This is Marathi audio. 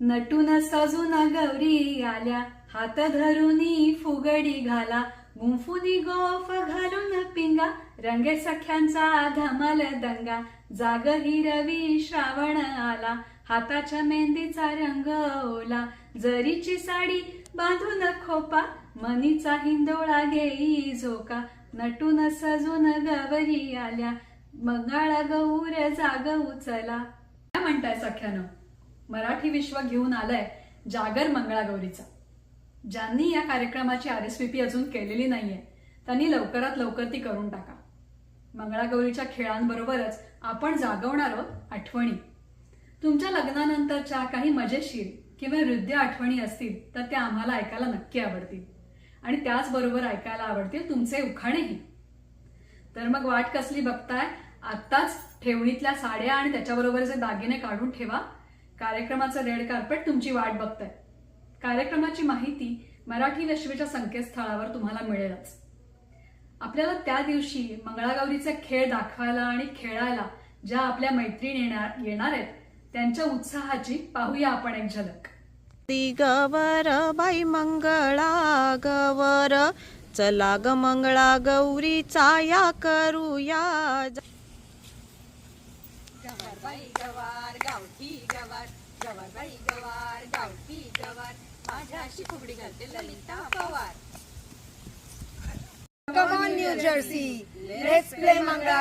नटून सजून गौरी आल्या. हात धरूनी फुगडी घाला. गुंफुनी गोफ घालून पिंगा. रंगे सख्यांचा धमाल दंगा. जाग ही रवी श्रावण आला. हाताच्या मेहंदीचा रंग ओला. जरीची साडी बांधून खोपा. मनीचा हिंदोळा घेई झोका. नटून सजून गवरी आल्या. मंगाळा गौर जाग उचला. काय म्हणताय सख्यानं? मराठी विश्व घेऊन आलंय जागर मंगळागौरीचा ज्यांनी या कार्यक्रमाची आर एस व्ही पी अजून केलेली नाहीये त्यांनी लवकरात लवकर ती करून टाका. मंगळागौरीच्या खेळांबरोबरच आपण जागवणार आहोत आठवणी. तुमच्या लग्नानंतरच्या काही मजेशीर किंवा हृदय आठवणी असतील तर त्या आम्हाला ऐकायला नक्की आवडतील. आणि त्याचबरोबर ऐकायला आवडतील तुमचे उखाणेही. तर मग वाट कसली बघताय? आत्ताच ठेवणीतल्या साड्या आणि त्याच्याबरोबर जे दागिने काढून ठेवा कार्यक्रमाचं रेड कार्पेट तुमची वाट बघताय. कार्यक्रमाची माहिती मराठी लक्ष्मीच्या संकेतस्थळावर तुम्हाला मिळेलच. आपल्याला त्या दिवशी मंगळागौरीचे खेळ दाखवायला आणि खेळायला ज्या आपल्या मैत्रीण येणार येणार आहेत त्यांच्या उत्साहाची पाहूया आपण एक झलक. ती गवर बाई मंगळा गवर चला ग मंगळा गौरीचा या करूया. बाई गवार गावठी गवार गवार बाई गवार गावठी गवार. माझ्या अशी फुगडी घालते Lalita Pawar. Come on, New Jersey. Let's play Mangla